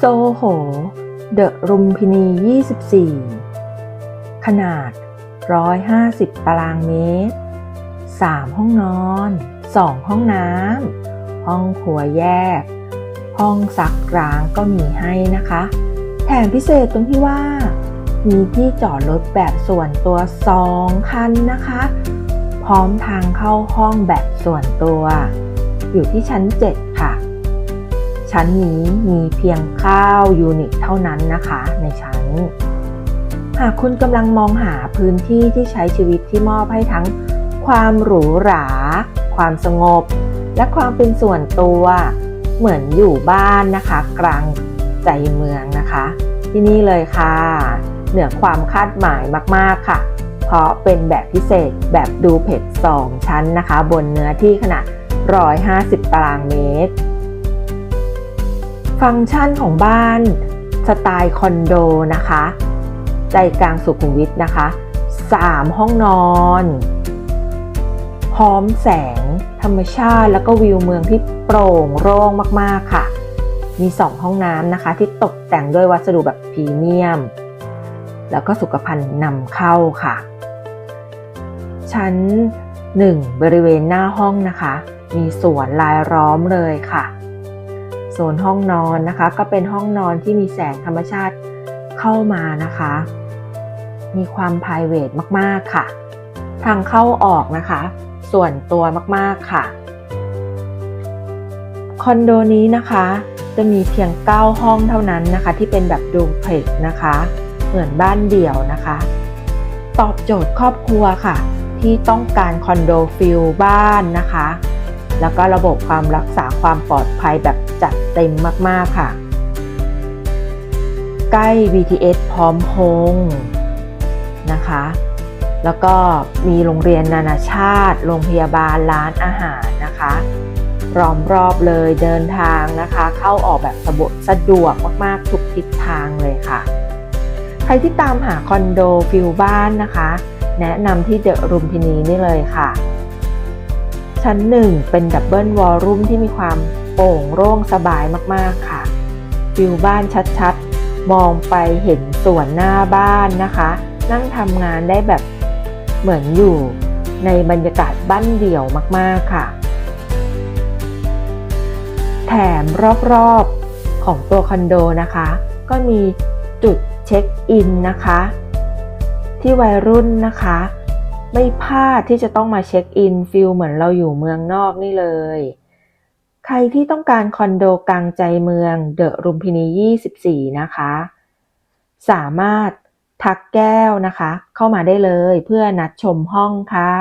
โซโห เดอะรุมพินี 24 ขนาด 150 ตารางเมตร 3 ห้องนอน 2 ห้องน้ำ ห้องครัวแยก ห้องซักร้างก็มีให้นะคะ แถมพิเศษตรงที่ว่า มีที่จอดรถแบบส่วนตัว 2 คันนะคะ พร้อมทางเข้าห้องแบบส่วนตัว อยู่ที่ชั้น 7 ชั้นนี้มีเพียงข้าวยูนิตเท่านั้นนะคะในชั้น หากคุณกำลังมองหาพื้นที่ที่ใช้ชีวิตที่มอบให้ทั้งความหรูหรา ความสงบ และความเป็นส่วนตัว เหมือนอยู่บ้านนะคะ กลางใจเมืองนะคะ ที่นี่เลยค่ะ เหนือความคาดหมายมากๆค่ะ เพราะเป็นแบบพิเศษแบบดูเพจ2ชั้นนะคะ บนเนื้อที่ขนาด 150 ตารางเมตร ฟังก์ชันของบ้านสไตล์คอนโดนะคะ ใจกลางสุขุมวิทนะคะ 3 ห้องนอน พร้อมแสง ธรรมชาติแล้วก็วิวเมืองที่โปร่งโล่งมากๆค่ะ มี 2 ห้องน้ำนะคะ ที่ตกแต่งด้วยวัสดุแบบพรีเมียม แล้วก็สุขภัณฑ์นำเข้าค่ะ ชั้น 1 บริเวณหน้าห้องนะคะ มีสวนลายล้อมเลยค่ะ โซนห้องนอนนะคะ ก็เป็นห้องนอนที่มีแสงธรรมชาติเข้ามานะคะ มีความ p r i v a t มากๆค่ะ ทางเข้าออกนะคะ ส่วนตัวมากๆค่ะ คอนโดนี้นะคะ จะมีเพียง 9 ห้องเท่านั้นนะคะ ที่เป็นแบบดูเพล็กนะคะ เหมือนบ้านเดี่ยวนะคะ ตอบโจทย์ครอบครัวค่ะ ที่ต้องการคอนโดฟิลบ้านนะคะแล้วก็ระบบความรักษาความปลอดภัยแบบ จัดเต็มมาก ๆ ค่ะ ใกล้ BTS พร้อมพงนะคะ แล้วก็มีโรงเรียนนานาชาติ โรงพยาบาลร้านอาหารนะคะล้อมรอบเลยเดินทางนะคะ เข้าออกแบบสะดวกสะดวกมากๆทุกทิศทางเลยค่ะ ใครที่ตามหาคอนโดฟิลบ้านนะคะ แนะนำที่เดอะรุมพินีนี่เลยค่ะ ชั้นหนึ่งเป็นดับเบิลวอลลุ่มที่มีความ โปร่งโล่งสบายมากๆค่ะฟิลบ้านชัดๆ มองไปเห็นสวนหน้าบ้านนะคะ นั่งทำงานได้แบบเหมือนอยู่ในบรรยากาศบ้านเดี่ยวมากๆค่ะ แถมรอบๆของตัวคอนโดนะคะ ก็มีจุดเช็คอินนะคะ ที่วัยรุ่นนะคะ ไม่พลาดที่จะต้องมาเช็คอินฟิลเหมือนเราอยู่เมืองนอกนี่เลย ใครที่ต้องการคอนโดกลางใจเมืองเดอะรุมพินี 24 นะคะ สามารถทักแก้วนะคะ เข้ามาได้เลยเพื่อนัดชมห้องค่ะ